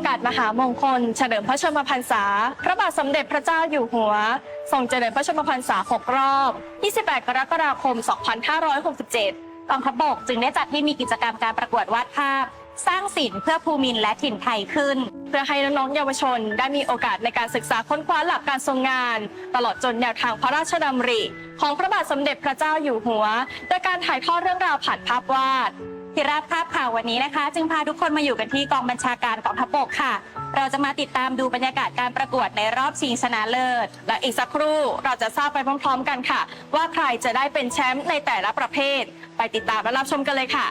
อกาสมหามงคล เฉลิมพระชนมพรรษา พระบาทสมเด็จพระเจ้าอยู่หัวทรงเจริญพระชนมพรรษา 6 รอบ 28 กรกฎาคม 2567 กองทัพบกจึงได้จัดให้มีกิจกรรมการประกวดวาดภาพ สร้างศิลป์เพื่อภูมินและถิ่นไทยขึ้น เพื่อให้น้องๆเยาวชน ได้มีโอกาสในการศึกษาค้นคว้าหลักการทรงงาน ตลอดจนแนวทางพระราชดำริ ของพระบาทสมเด็จพระเจ้าอยู่หัวโดยการถ่ายทอดเรื่องราวผ่านภาพวาด ที่ราบภาพข่าววันนี้นะคะ จึงพาทุกคนมาอยู่กันที่กองบัญชาการกองทัพบกค่ะ เราจะมาติดตามดูบรรยากาศการประกวดในรอบชิงชนะเลิศ และอีกสักครู่เราจะทราบไปพร้อม ๆ กันค่ะ ว่าใครจะได้เป็นแชมป์ในแต่ละประเภท ไปติดตามและรับชมกันเลยค่ะ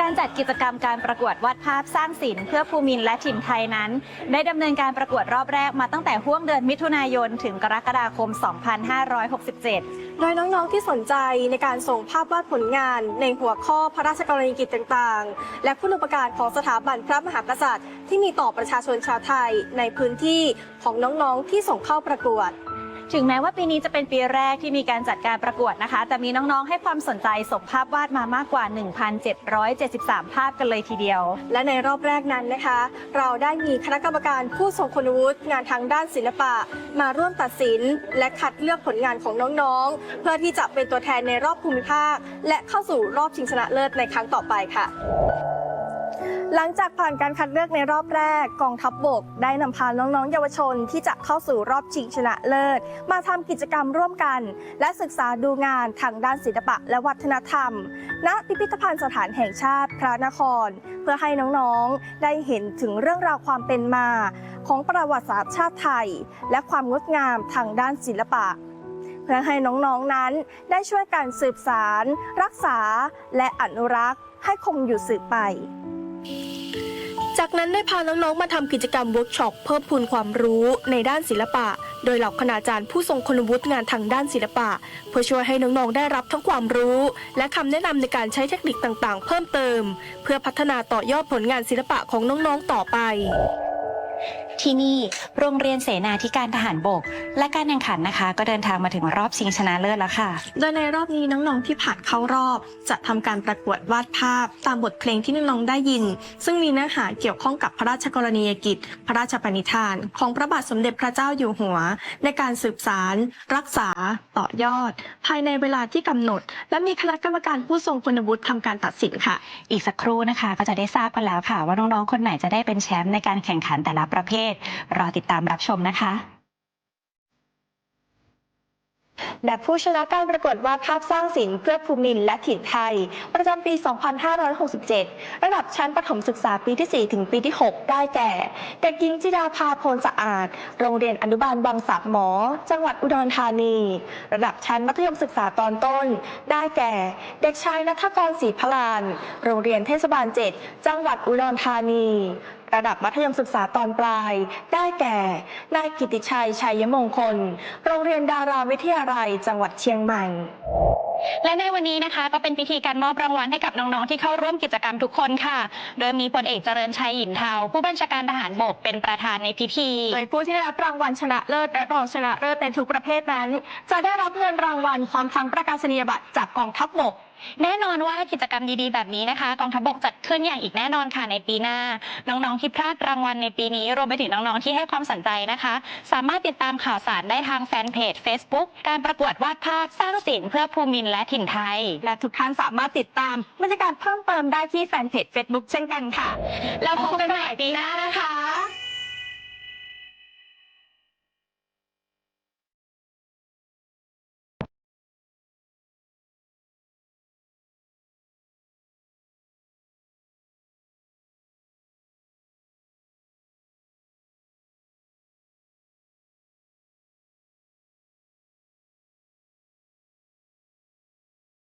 การจัดกิจกรรมการประกวดวาดภาพสร้างศิลป์เพื่อภูมินและถิ่นไทยนั้น ได้ดำเนินการประกวดรอบแรกมาตั้งแต่ห่วงเดือนมิถุนายนถึงกรกฎาคม 2567 โดยน้องๆที่สนใจในการส่งภาพวาดผลงาน ในหัวข้อพระราชกรณียกิจต่างๆ และคุณอุปการของสถาบันพระมหากษัตริย์ ที่มีต่อประชาชนชาวไทยในพื้นที่ของน้องๆที่ส่งเข้าประกวด ถึงแม้ว่าปีนี้จะเป็นปีแรกที่มีการจัดการประกวดนะคะ แต่มีน้องๆ ให้ความสนใจส่งภาพวาดมามากกว่า 1,773 ภาพกันเลยทีเดียว และในรอบแรกนั้นนะคะ เราได้มีคณะกรรมการผู้ทรงคุณวุฒิงานทางด้านศิลปะ มาร่วมตัดสิน และคัดเลือกผลงานของน้องๆ เพื่อที่จะเป็นตัวแทนในรอบภูมิภาค และเข้าสู่รอบชิงชนะเลิศในครั้งต่อไปค่ะ หลังจากผ่านการคัดเลือกในรอบแรกกองทัพบบก ได้นำพาน้องๆ เยาวชนที่จะเข้าสู่รอบชิงชนะเลิศ มาทำกิจกรรมร่วมกัน และศึกษาดูงานทางด้านศิลปะและวัฒนธรรม ณ พิพิธภัณฑ์สถานแห่งชาติพระนคร เพื่อให้น้องๆ ได้เห็นถึงเรื่องราวความเป็นมา ของประวัติศาสตร์ชาติไทย และความงดงามทางด้านศิลปะเพื่อให้น้องๆ นั้นได้ช่วยกันสืบสาร รักษา และอนุรักษ์ ให้คงอยู่สืบไป จากนั้นได้พาน้องๆมาทำกิจกรรมเวิร์กช็อปเพิ่มพูนความรู้ในด้านศิลปะ โดยเหล่าคณาจารย์ผู้ทรงคุณวุฒิงานทางด้านศิลปะ เพื่อช่วยให้น้องๆได้รับทั้งความรู้ และคำแนะนำในการใช้เทคนิคต่างๆ เพิ่มเติม เพื่อพัฒนาต่อยอดผลงานศิลปะของน้องๆต่อไป ที่นี่โรงเรียนเสนาธิการทหารบก และการแข่งขันนะคะ ก็เดินทางมาถึงรอบชิงชนะเลิศแล้วค่ะ โดยในรอบนี้น้องๆที่ผ่านเข้ารอบ จะทำการประกวดวาดภาพ ตามบทเพลงที่น้องๆได้ยิน ซึ่งมีเนื้อหาเกี่ยวข้องกับพระราชกรณียกิจ พระราชปณิธาน ของพระบาทสมเด็จพระเจ้าอยู่หัว ในการสืบสาร รักษา ต่อยอด ภายในเวลาที่กำหนด และมีคณะกรรมการผู้ทรงคุณวุฒิทำการตัดสินค่ะ อีกสักครู่นะคะ ก็จะได้ทราบกันแล้วค่ะ ว่าน้องๆคนไหนจะได้เป็นแชมป์ในการแข่งขันแต่ละประเภทรอติดตามรับชมนะคะและผู้ชนะการประกวดวาดภาพสร้างศิลป์เพื่อภูมินและถิ่นไทย ประจำปี 2567 ระดับชั้นประถมศึกษาปีที่ 4 ถึงปีที่ 6 ได้แก่ เด็กหญิงจิดาภาโพลสะอาด โรงเรียนอนุบาลบางสักหมอ จังหวัดอุดรธานี ระดับชั้นมัธยมศึกษาตอนต้น ได้แก่ เด็กชายนัทกรศรีพลาน โรงเรียนเทศบาล 7 จังหวัดอุดรธานี ระดับมัธยมศึกษาตอนปลาย ได้แก่ นายกิติชัย ชัยมงคล โรงเรียนดาราวิทยาลัย จังหวัดเชียงใหม่ และในวันนี้นะคะก็เป็นพิธีการมอบรางวัลให้กับน้องๆที่เข้าร่วมกิจกรรมทุกคนค่ะ โดยมีพลเอกเจริญชัยหยินเทาผู้บัญชาการทหารบกเป็นประธานในพิธี โดยผู้ที่ได้รับรางวัลชนะเลิศและรองชนะเลิศในทุกประเภทนั้น จะได้รับเงินรางวัลพร้อมทั้งประกาศนียบัตรจากกองทัพบก แน่นอนว่ากิจกรรมดีๆ แบบนี้นะคะกองทัพบกจัดขึ้นอย่างอีกแน่นอนค่ะในปีหน้า น้องๆที่พลาดรางวัลในปีนี้รวมไปถึงน้องๆที่ให้ความสนใจนะคะ สามารถติดตามข่าวสารได้ทางแฟนเพจ Facebook การประกวดวาดภาพสร้างศิลป์เพื่อภูมินและถิ่นไทย และทุกท่านสามารถติดตามบรรยากาศเพิ่มเติมได้ที่แฟนเพจ Facebook เช่นกันค่ะ แล้วพบกันใหม่ปีหน้านะคะ